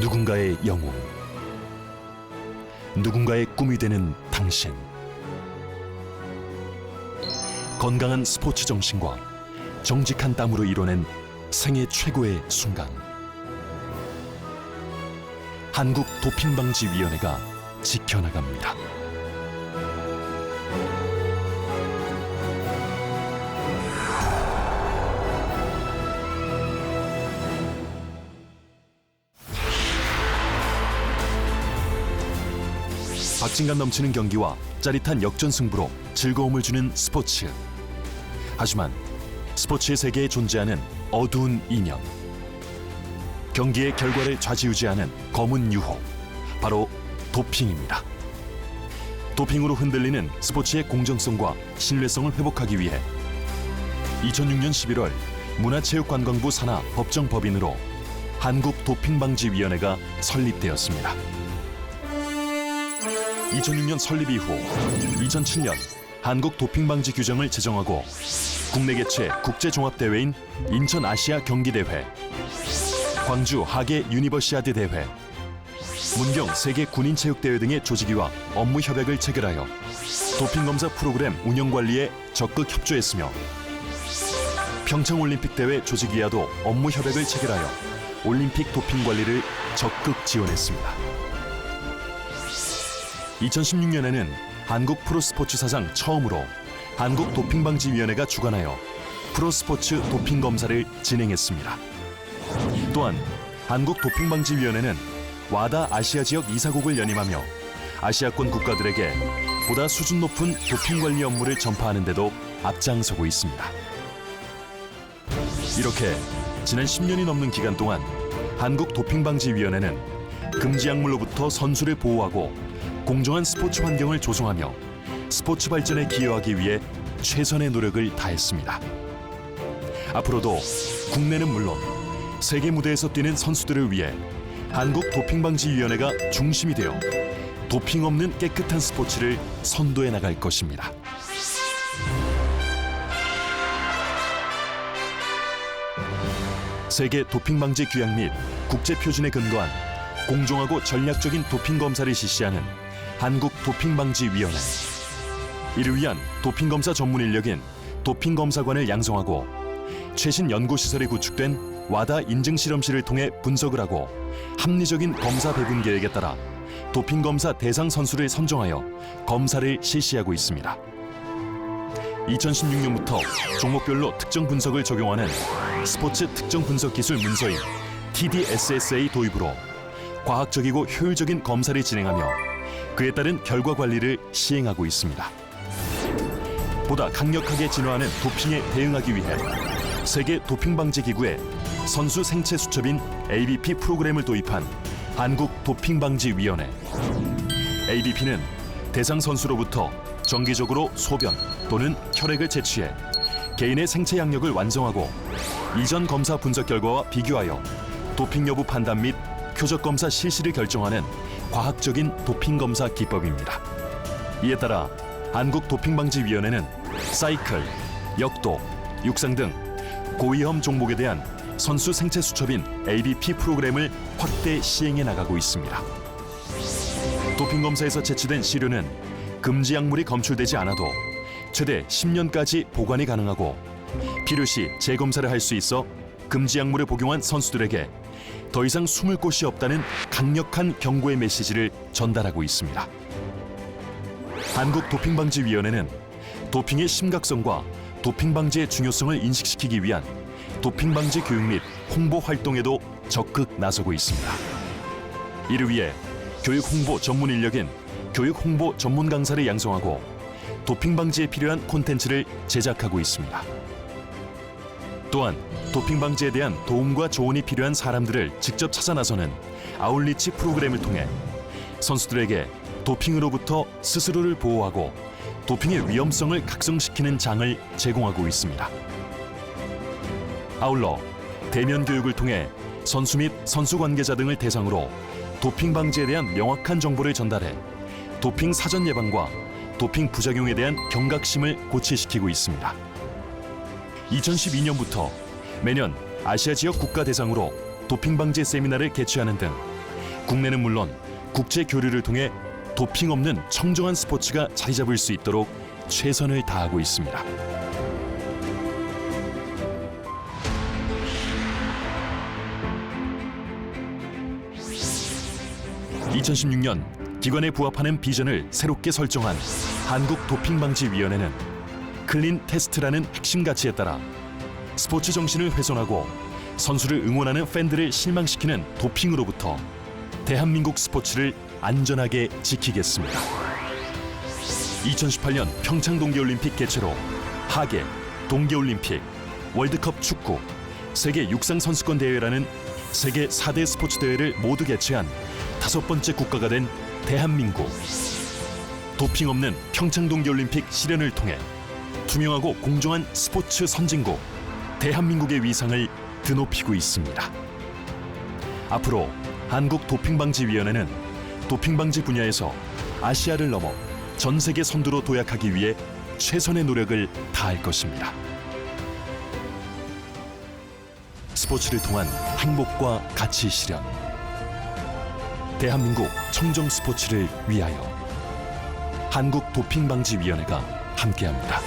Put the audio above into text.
누군가의 영웅, 누군가의 꿈이 되는 당신. 건강한 스포츠 정신과 정직한 땀으로 이뤄낸 생애 최고의 순간. 한국 도핑방지위원회가 지켜나갑니다. 박진감 넘치는 경기와 짜릿한 역전 승부로 즐거움을 주는 스포츠. 하지만 스포츠의 세계에 존재하는 어두운 이념. 경기의 결과를 좌지우지하는 검은 유혹. 바로 도핑입니다. 도핑으로 흔들리는 스포츠의 공정성과 신뢰성을 회복하기 위해 2006년 11월 문화체육관광부 산하 법정법인으로 한국도핑방지위원회가 설립되었습니다. 2006년 설립 이후 2007년 한국 도핑 방지 규정을 제정하고 국내 개최 국제 종합 대회인 인천 아시아 경기 대회, 광주 하계 유니버시아드 대회, 문경 세계 군인 체육 대회 등의 조직위와 업무 협약을 체결하여 도핑 검사 프로그램 운영 관리에 적극 협조했으며 평창 올림픽 대회 조직위와도 업무 협약을 체결하여 올림픽 도핑 관리를 적극 지원했습니다. 2016년에는 한국 프로스포츠 사상 처음으로 한국 도핑방지위원회가 주관하여 프로스포츠 도핑 검사를 진행했습니다. 또한 한국 도핑방지위원회는 와다 아시아 지역 이사국을 연임하며 아시아권 국가들에게 보다 수준 높은 도핑 관리 업무를 전파하는 데도 앞장서고 있습니다. 이렇게 지난 10년이 넘는 기간 동안 한국 도핑방지위원회는 금지 약물로부터 선수를 보호하고 공정한 스포츠 환경을 조성하며 스포츠 발전에 기여하기 위해 최선의 노력을 다했습니다. 앞으로도 국내는 물론 세계 무대에서 뛰는 선수들을 위해 한국 도핑 방지 위원회가 중심이 되어 도핑 없는 깨끗한 스포츠를 선도해 나갈 것입니다. 세계 도핑 방지 규약 및 국제 표준에 근거한 공정하고 전략적인 도핑 검사를 실시하는 한국 도핑방지위원회. 이를 위한 도핑검사 전문 인력인 도핑검사관을 양성하고 최신 연구시설이 구축된 와다 인증 실험실을 통해 분석을 하고 합리적인 검사 배분 계획에 따라 도핑검사 대상 선수를 선정하여 검사를 실시하고 있습니다. 2016년부터 종목별로 특정 분석을 적용하는 스포츠 특정 분석 기술 문서인 TDSSA 도입으로 과학적이고 효율적인 검사를 진행하며 그에 따른 결과 관리를 시행하고 있습니다. 보다 강력하게 진화하는 도핑에 대응하기 위해 세계 도핑 방지 기구의 선수 생체 수첩인 ABP 프로그램을 도입한 한국 도핑 방지 위원회. ABP는 대상 선수로부터 정기적으로 소변 또는 혈액을 채취해 개인의 생체 양력을 완성하고 이전 검사 분석 결과와 비교하여 도핑 여부 판단 및 표적 검사 실시를 결정하는 과학적인 도핑 검사 기법입니다. 이에 따라 한국 도핑방지위원회는 사이클, 역도, 육상 등 고위험 종목에 대한 선수 생체 수첩인 ABP 프로그램을 확대 시행해 나가고 있습니다. 도핑 검사에서 채취된 시료는 금지 약물이 검출되지 않아도 최대 10년까지 보관이 가능하고 필요시 재검사를 할 수 있어 금지 약물을 복용한 선수들에게 더 이상 숨을 곳이 없다는 강력한 경고의 메시지를 전달하고 있습니다. 한국 도핑 방지 위원회는 도핑의 심각성과 도핑 방지의 중요성을 인식시키기 위한 도핑 방지 교육 및 홍보 활동에도 적극 나서고 있습니다. 이를 위해 교육 홍보 전문 인력인 교육 홍보 전문 강사를 양성하고 도핑 방지에 필요한 콘텐츠를 제작하고 있습니다. 또한 도핑 방지에 대한 도움과 조언이 필요한 사람들을 직접 찾아 나서는 아울리치 프로그램을 통해 선수들에게 도핑으로부터 스스로를 보호하고 도핑의 위험성을 각성시키는 장을 제공하고 있습니다. 아울러 대면 교육을 통해 선수 및 선수 관계자 등을 대상으로 도핑 방지에 대한 명확한 정보를 전달해 도핑 사전 예방과 도핑 부작용에 대한 경각심을 고취시키고 있습니다. 2012년부터 매년 아시아 지역 국가 대상으로 도핑 방지 세미나를 개최하는 등 국내는 물론 국제 교류를 통해 도핑 없는 청정한 스포츠가 자리 잡을 수 있도록 최선을 다하고 있습니다. 2016년 기관에 부합하는 비전을 새롭게 설정한 한국도핑방지위원회는 클린 테스트라는 핵심 가치에 따라 스포츠 정신을 훼손하고 선수를 응원하는 팬들을 실망시키는 도핑으로부터 대한민국 스포츠를 안전하게 지키겠습니다. 2018년 평창 동계올림픽 개최로 하계, 동계올림픽, 월드컵 축구, 세계 육상 선수권 대회라는 세계 4대 스포츠 대회를 모두 개최한 다섯 번째 국가가 된 대한민국. 도핑 없는 평창 동계올림픽 실현을 통해 투명하고 공정한 스포츠 선진국 대한민국의 위상을 드높이고 있습니다. 앞으로 한국 도핑방지위원회는 도핑방지 분야에서 아시아를 넘어 전 세계 선두로 도약하기 위해 최선의 노력을 다할 것입니다. 스포츠를 통한 행복과 가치 실현. 대한민국 청정 스포츠를 위하여 한국 도핑방지위원회가 함께합니다.